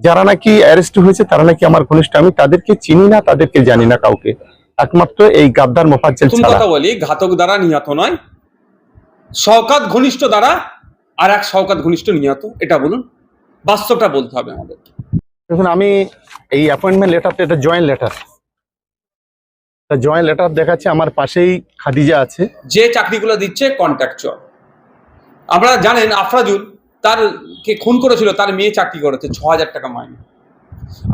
যারা নাকি অ্যারেস্ট হয়েছে তারা নাকি আমার ঘনিষ্ঠ আমি তাদেরকে চিনি না তাদেরকে জানি না কাউকে। একমাত্র এই গাদ্দার মোফাজ্জেল ছাড়া। কথা বলি ঘাতক দ্বারা নিহত নয় শওকাত ঘনিষ্ঠ দ্বারা আর এক শওকাত ঘনিষ্ঠ নিহত এটা বলুন বাস্তবটা বলতে হবে আমাদের দেখুন আমি এই অ্যাপয়েন্টমেন্ট লেটারটা এটা জয়েন্ট লেটার তা জয়েন্ট লেটার দেখাচ্ছে আমার পাশেই খাদিজা আছে। যে চাকরিগুলো দিচ্ছে কন্ট্রাকচুয়াল আপনারা জানেন আফরাজুল তার, কে খুন করেছিল, তার মেয়ে চাকরি করেছে ছ হাজার টাকা মাইনে।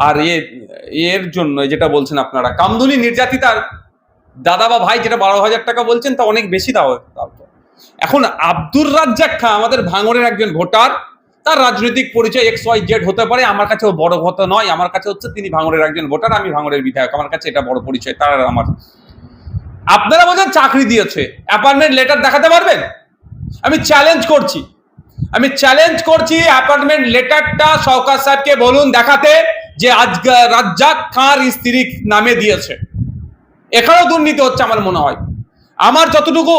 আর এ, এর জন্য যেটা বলছেন আপনারা, কামদুনি নির্যাতিতার দাদা বা ভাই যেটা বারো হাজার টাকা বলছেন, তা অনেক বেশি দাও। এখন আব্দুর রাজ্জাক খাঁ, আমাদের ভাঙড়ের একজন ভোটার, তার রাজনৈতিক পরিচয় এক্স ওয়াই জেড হতে পারে, আমার কাছে ও বড় কথা নয়, আমার কাছে হচ্ছে তিনি ভাঙড়ের একজন ভোটার, আমি ভাঙড়ের বিধায়ক, আমার কাছে এটা বড় পরিচয়, তার আমার। আপনারা বলছেন চাকরি দিয়েছে, অ্যাপয়েন্টমেন্ট লেটার দেখাতে পারবেন? আমি চ্যালেঞ্জ করছি। আমি চ্যালেঞ্জ করছি অ্যাপার্টমেন্ট লেটারটা সরকার সাহেবকে বলুন দেখাতে যে আজ রাজ্জাক খাঁর স্ত্রী নামে দিয়েছে। এখানেও দুর্নীতি হচ্ছে আমার মনে হয়। আমার যতটুকু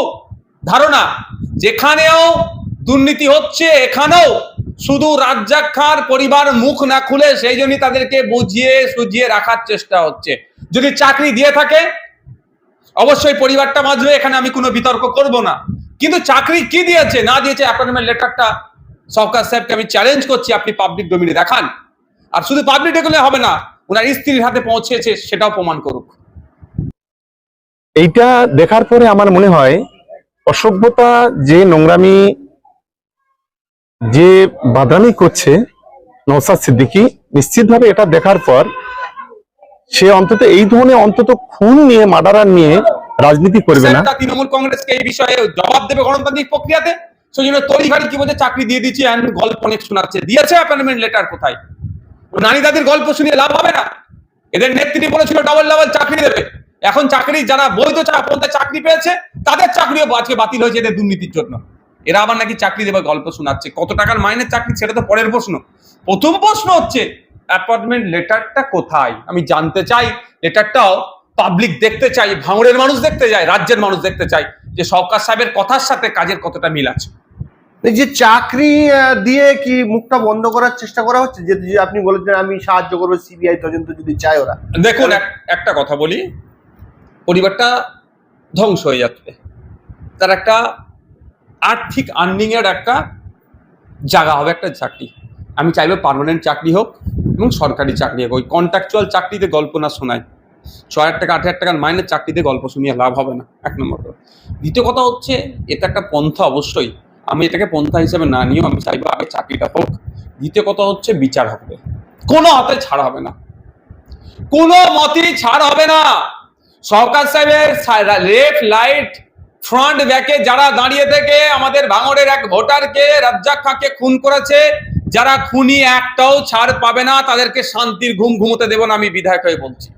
ধারণা, যেখানেও দুর্নীতি হচ্ছে, এখানেও শুধু রাজ্জাক খাঁর পরিবার মুখ না খুলে সেই জন্যই তাদেরকে বুঝিয়ে সুজিয়ে রাখার চেষ্টা হচ্ছে। যদি চাকরি দিয়ে থাকে, অবশ্যই পরিবারটা বাঁচবে এখানে আমি কোনো বিতর্ক করব না। কিন্তু চাকরি কি দিয়েছে? না দিয়েছে অ্যাপয়েন্টমেন্ট লেটারটা সরকার সাহেবকে আমি চ্যালেঞ্জ করছি, আপনি পাবলিক ডোমিনে দেখান। আর শুধু পাবলিক ডেকে হবে না ওনার স্ত্রীর হাতে পৌঁছেছে, সেটাও প্রমাণ করুক। এইটা দেখার পরে আমার মনে হয়, অসভ্যতা যে নোংরামি, যে বাদামি করছে নৌসাদ সিদ্দিকী, নিশ্চিতভাবে এটা দেখার পর সে অন্তত এই ধরনের অন্তত খুন নিয়ে মার্ডারার নিয়ে রাজনীতি করবে না। তৃণমূল কংগ্রেসকে এই বিষয়ে জবাব দেবে গণতান্ত্রিক প্রক্রিয়াতে। সেই জন্য কি বলছে? চাকরি দিয়ে দিচ্ছি গল্প অনেক শোনাচ্ছে। দিয়েছে অ্যাপয়েন্টমেন্ট লেটার কোথায়? নারী দাদির গল্প শুনিয়ে লাভ হবে না। এদের নেত্রী বলেছিল ডাবল ডাবল চাকরি দেবে। এখন চাকরি যারা বৈধ চা- পন্থায় চাকরি পেয়েছে, তাদের চাকরিও আজকে বাতিল হয়েছে এদের দুর্নীতির জন্য। এরা আবার নাকি চাকরি দেবে গল্প শোনাচ্ছে। কত টাকার মাইনের চাকরি সেটা তো পরের প্রশ্ন। প্রথম প্রশ্ন হচ্ছে অ্যাপয়েন্টমেন্ট লেটারটা কোথায়? আমি জানতে চাই লেটারটাও পাবলিক দেখতে চাই ভাঙড়ের মানুষ দেখতে চাই রাজ্যের মানুষ দেখতে চাই যে সরকার সাহেবের কথার সাথে কাজের কতটা মিল আছে? এই যে চাকরি দিয়ে কি মুখটা বন্ধ করার চেষ্টা করা হচ্ছে? যে আপনি বলেছেন আমি সাহায্য করব সিবিআই তদন্ত যদি চায় ওরা। দেখুন এক- একটা কথা বলি পরিবারটা ধ্বংস হয়ে যাচ্ছে। তার একটা আর্থিক আর্নিং এর একটা জায়গা হবে একটা চাকরি। আমি চাইব পার্মানেন্ট চাকরি হোক এবং সরকারি চাকরি হোক। ওই কন্ট্রাকচুয়াল চাকরিতে গল্প না শোনায়। ছ হাজার টাকা, আট হাজার টাকার মাইনের চাকরিতে গল্প শুনিয়ে লাভ হবে না, এক নম্বর। দ্বিতীয় কথা হচ্ছে, এটা একটা পন্থা অবশ্যই। আমি এটাকে পন্থা হিসেবে না নিয়েও আমি চাইব আগে চাকরিটা হোক। দ্বিতীয় কথা হচ্ছে, বিচার হবে। কোনো হাতে ছাড় হবে না। কোনো মতেই ছাড় হবে না। সরকার সাহেবের লেফট লাইট ফ্রন্ট ব্যাকে যারা দাঁড়িয়ে থেকে আমাদের ভাঙড়ের এক ভোটারকে রাজ্জাক খাঁকে খুন করেছে যারা খুনি একটাও ছাড় পাবে না, তাদেরকে শান্তির ঘুম ঘুমোতে দেব না আমি বিধায়ক হয়ে বলছি।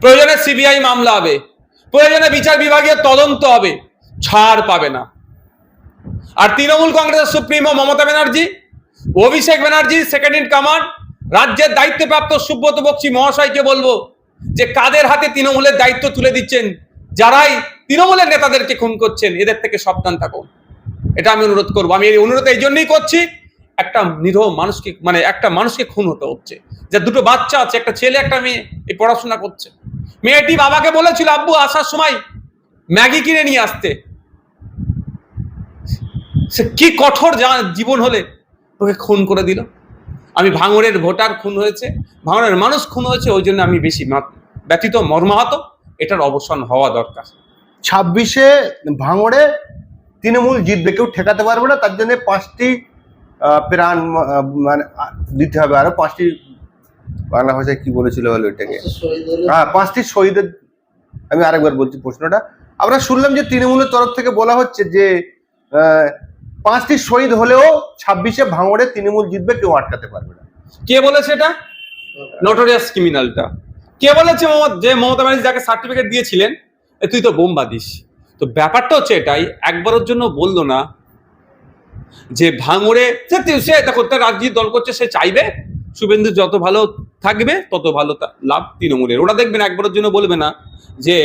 প্রয়োজনে সিবিআই মামলা হবে, প্রয়োজনে বিচার বিভাগীয় তদন্ত হবে, ছাড় পাবে না। আর তৃণমূল কংগ্রেসের supremo Mamata Banerjee, Abhishek Banerjee second in command রাজ্যের দায়িত্বপ্রাপ্ত সুব্রত বক্সি মহাশয়কে বলব যে কাদের হাতে তৃণমূলের দায়িত্ব তুলে দিচ্ছেন, যারাই তৃণমূলের নেতাদেরকে খুন করছেন, এদের থেকে সাবধান থাকুন। এটা আমি অনুরোধ করব। আমি এই অনুরোধ এই জন্যই করছি, একটা নিরহ মানুষকে মানে একটা মানুষকে খুন হতে হচ্ছে। যে দুটো বাচ্চা আছে, একটা ছেলে, একটা মেয়ে, এই পড়াশোনা করছে। মেয়েটি বাবাকে বলেছিল, আব্বু, আসার সময় ম্যাগি কিনে নিয়ে আসতে। সে কি কঠোর জীবন হলে ওকে খুন করে দিল। আমি ভাঙড়ের ভোটার খুন হয়েছে, ভাঙড়ের মানুষ খুন হয়েছে, ওই জন্য আমি বেশি ব্যতীত মর্মাহত। এটার অবসান হওয়া দরকার। ছাব্বিশে ভাঙড়ে তৃণমূল জিতবে কেউ ঠেকাতে পারবে না তার জন্য পাঁচটি প্রাণ মানে দিতে হবে। আরও পাঁচটি বাংলা ভাষায় কি বলেছিল বলে ওইটাকে হ্যাঁ পাঁচটি শহীদের আমি আরেকবার বলছি প্রশ্নটা। আমরা শুনলাম যে তৃণমূলের তরফ থেকে বলা হচ্ছে যে পাঁচটি শহীদ হলেও ছাব্বিশে ভাঙড়ে তৃণমূল জিতবে কেউ আটকাতে পারবে না। কে বলেছে এটা? নটোরিয়াস ক্রিমিনালটা কে বলেছে মমতা- যে মমতা ব্যানার্জি যাকে সার্টিফিকেট দিয়েছিলেন তুই তো বোম বাদিস তো ব্যাপারটা হচ্ছে এটাই, একবারের জন্য বলল না যে ভাঙড়ে, সে দেখো, তার রাজনীতি দল করছে, সে চাইবে, শুভেন্দু যত ভালো থাকবে, তত ভালো লাভ তৃণমূলের। ওরা দেখবেন একবারের জন্য বলবে না যে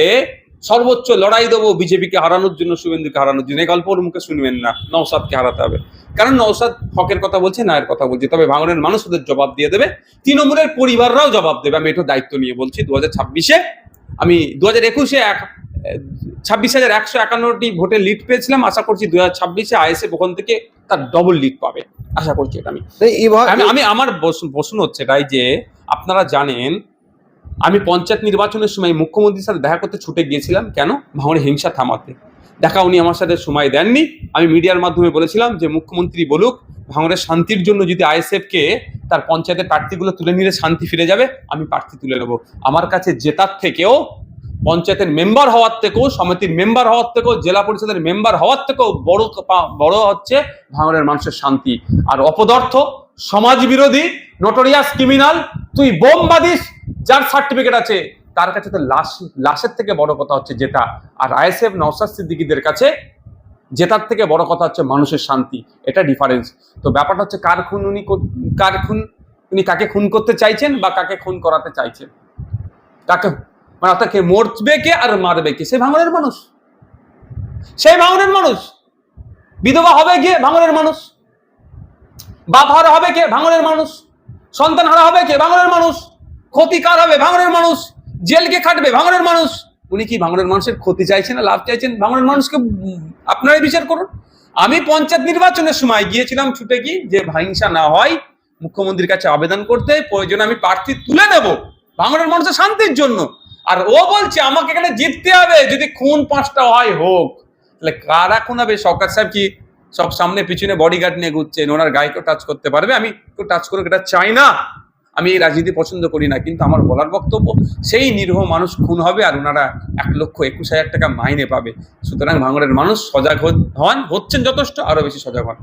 সর্বোচ্চ লড়াই দেবো বিজেপিকে হারানোর জন্য, শুভেন্দুকে হারানোর জন্য। এই গল্প ওর মুখে শুনবেন না নৌসাদকে হারাতে হবে। কারণ নৌসাদ হকের কথা বলছে নায়ের কথা বলছে। তবে ভাঙনের মানুষ ওদের জবাব দিয়ে দেবে, তৃণমূলের পরিবাররাও জবাব দেবে। আমি এটা দায়িত্ব নিয়ে বলছি, দু হাজার ছাব্বিশে, আমি দু হাজার একুশে এক ছাব্বিশ হাজার একশো একান্নটি ভোটে লিড পেয়েছিলাম। আশা করছি দু হাজার ছাব্বিশে আইএসএফ ওখান থেকে তার ডবল লিড পাবে। আশা করছি এটা আমি। আমি আমি আমার প্রশ্ন প্রশ্ন হচ্ছে এটাই যে আপনারা জানেন আমি পঞ্চায়েত নির্বাচনের সময় মুখ্যমন্ত্রীর সাথে দেখা করতে ছুটে গিয়েছিলাম। কেন? ভাঙড়ে হিংসা থামাতে। দেখা উনি আমার সাথে সময় দেননি। আমি মিডিয়ার মাধ্যমে বলেছিলাম যে মুখ্যমন্ত্রী বলুক ভাঙড়ের শান্তির জন্য যদি আইএসএফকে তার পঞ্চায়েতের প্রার্থীগুলো তুলে নিলে শান্তি ফিরে যাবে আমি প্রার্থী তুলে নেব। আমার কাছে জেতার থেকেও পঞ্চায়েতের মেম্বার হওয়ার থেকেও, সমিতির মেম্বার হওয়ার থেকেও, জেলা পরিষদের মেম্বার হওয়ার থেকেও বড় বড় হচ্ছে ভাঙড়ের মানুষের শান্তি। আর অপদার্থ সমাজ বিরোধী নোটোরিয়াস ক্রিমিনাল তুই বোম বাদিস যার সার্টিফিকেট আছে, তার কাছে তো লাশ, লাশের থেকে বড় কথা হচ্ছে যেটা আর আইএসএফ নওসাদ সিদ্দিকীদের কাছে জেতার থেকে বড় কথা হচ্ছে মানুষের শান্তি। এটা ডিফারেন্স তো ব্যাপারটা হচ্ছে কার খুন উনি কার খুন, উনি কাকে খুন করতে চাইছেন বা কাকে খুন করাতে চাইছেন? কাকে মানে অর্থাৎ কে মরবে কে আর মারবে কে? সে ভাঙনের মানুষ। সেই ভাঙনের মানুষ। বিধবা হবে কে? ভাঙনের মানুষ। বাপ হারা হবে কে? ভাঙনের মানুষ। সন্তান হারা হবে কে? ভাঙনের মানুষ। ক্ষতিকার হবে ভাঙনের মানুষ। জেলকে খাটবে? ভাঙনের মানুষ। উনি কি ভাঙনের মানুষের ক্ষতি চাইছেন না লাভ চাইছেন? ভাঙনের মানুষকে আপনারাই বিচার করুন। আমি পঞ্চায়েত নির্বাচনের সময় গিয়েছিলাম ছুটে কি যে হিংসা না হয়, মুখ্যমন্ত্রীর কাছে আবেদন করতে প্রয়োজনে আমি প্রার্থী তুলে নেব। ভাঙনের মানুষের শান্তির জন্য। আর ও বলছে, আমাকে এখানে জিততে হবে, যদি খুন পাঁচটা হয়, হোক। তাহলে কারা খুন হবে? সরকার সাহেব কি সব সামনে পিছনে বডিগার্ড নিয়ে ঘুরছেন? ওনার গায়ে কেউ টাচ করতে পারবে? আমি কেউ টাচ করুক, এটা চাই না। আমি এই রাজনীতি পছন্দ করি না, কিন্তু আমার বলার বক্তব্য, সেই নিরীহ মানুষ খুন হবে আর ওনারা এক লক্ষ একুশ হাজার টাকা মাইনে পাবে। সুতরাং ভাঙড়ের মানুষ সজাগ হন- হচ্ছেন যথেষ্ট, আরও বেশি সজাগ হন।